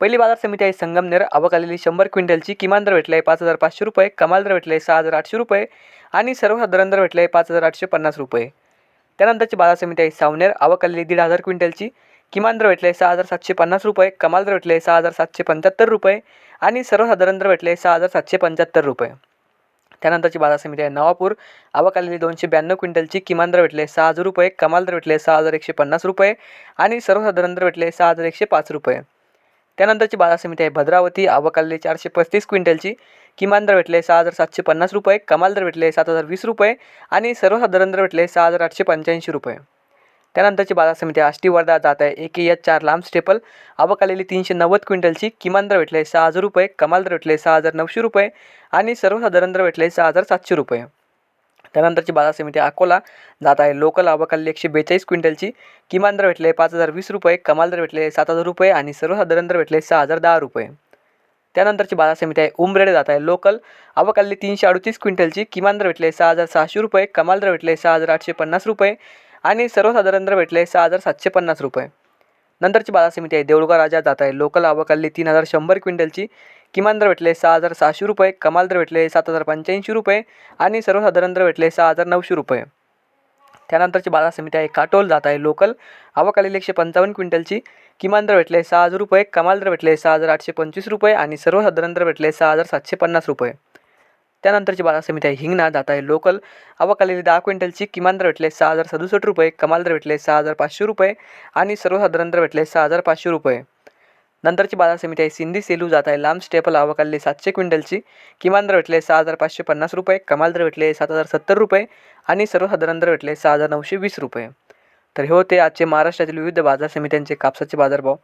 पहिली बाजार समिती आहे संगमनेर. आवक आलेली शंभर क्विंटलची किमान दर भेटला आहे पाच हजार पाचशे रुपये कमाल दर भेटले आहे सहा हजार आठशे रुपये आणि सर्वसाधारण दर भेटले आहे पाच हजार आठशे पन्नास रुपये. त्यानंतरची बाजार समिती आहे सावनेर. आवक आलेली दीड हजार क्विंटलची किमान दर भेटले सहा हजार सातशे पन्नास रुपये कमाल दर भेटले सहा हजार सातशे पंच्याहत्तर रुपये आणि सर्वसाधारण दर भेटले सहा हजार सातशे पंच्याहत्तर रुपये. त्यानंतरची बाजार समिती आहे नवापूर. आवक आलेली दोनशे ब्याण्णव क्विंटलची किमान दर भेटले सहा हजार रुपये कमाल दर भेटले सहा हजार एकशे पन्नास रुपये आणि सर्वसाधारण दर भेटले सहा हजार एकशे पाच रुपये. त्यानंतरची बाजार समिती आहे भद्रावती. आवकाले चारशे पस्तीस क्विंटलची. किमान दर भेटले सहा हजार सातशे पन्नास रुपये. कमाल दर भेटले सात हजार वीस रुपये. आणि सर्वसाधारण दर भेटले सहा हजार आठशे पंच्याऐंशी रुपये. त्यानंतरची बाजार समिती आष्टी वर्धा जात आहे. एक एच चार लांब स्टेपल. आवक आलेली तीनशे नव्वद क्विंटलची. किमान दर भेटले सहा हजार रुपये. कमाल दर भेटले सहा हजार नऊशे रुपये. आणि सर्वसाधारण दर भेटले सहा हजार सातशे रुपये. त्यानंतरची बाजार समिती अकोला जात आहे. लोकल आवक एकशे बेचाळीस क्विंटलची किमान दर भेटले पाच हजार वीस रुपये कमाल दर भेटले सात हजार रुपये आणि सर्वसाधारण दर भेटले सहा हजार दहा रुपये. त्यानंतरची बाजार समिती आहे उमरेड जात आहे. लोकल आवक तीनशे अडतीस क्विंटलची किमान दर भेटले सहा हजार सहाशे रुपये कमाल दर भेटले सहा हजार आठशे पन्नास रुपये आणि सर्वसाधारण दर भेटले सहा हजार सातशे पन्नास रुपये. नंतरची बाजार समिती आहे देऊळगाव राजा जात आहे. लोकल आवक तीन हजार शंभर क्विंटलची किमान दर भेटले सहा हजार सहाशे रुपये कमाल दर भेटले सात हजार पंच्याऐंशी रुपये आणि सर्वसाधारण दर भेटले सहा हजार नऊशे रुपये. त्यानंतरची बाजार समिती आहे काटोल जात आहे लोकल. आवक आलेली एकशे पंचावन्न क्विंटलची. किमान दर भेटले सहा हजार रुपये कमाल दर भेटले सहा हजार आठशे पंचवीस रुपये आणि सर्वसाधारण दर भेटले सहा हजार सातशे पन्नास रुपये. त्यानंतरची बाजार समिती आहे हिंगणा जात आहे लोकल. आवक आलेली दहा क्विंटलची. किमान दर भेटले सहा हजार सदुसष्ट रुपये कमाल दर भेटले सहा हजार पाचशे रुपये आणि सर्वसाधारण दर भेटले सहा हजार पाचशे रुपये. नंतरची बाजार समिती आहे. सिंधी सेलू जात आहे. लांब स्टेपल आवक सातशे क्विंटलची. किमान दर भेटले सहा हजार पाचशे पन्नास रुपये. कमाल दर भेटले सात हजार सत्तर रुपये. आणि सर्वसाधारण दर भेटले सहा हजार नऊशे वीस रुपये. तर हे होते आजचे महाराष्ट्रातील विविध बाजार समित्यांचे कापसाचे बाजारभाव.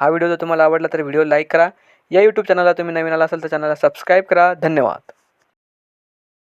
हा व्हिडिओ जर तुम्हाला आवडला तर व्हिडिओ लाईक करा. या यूट्यूब चॅनलला तुम्ही नवीन आला असाल तर चॅनलला सबस्क्राईब करा. धन्यवाद.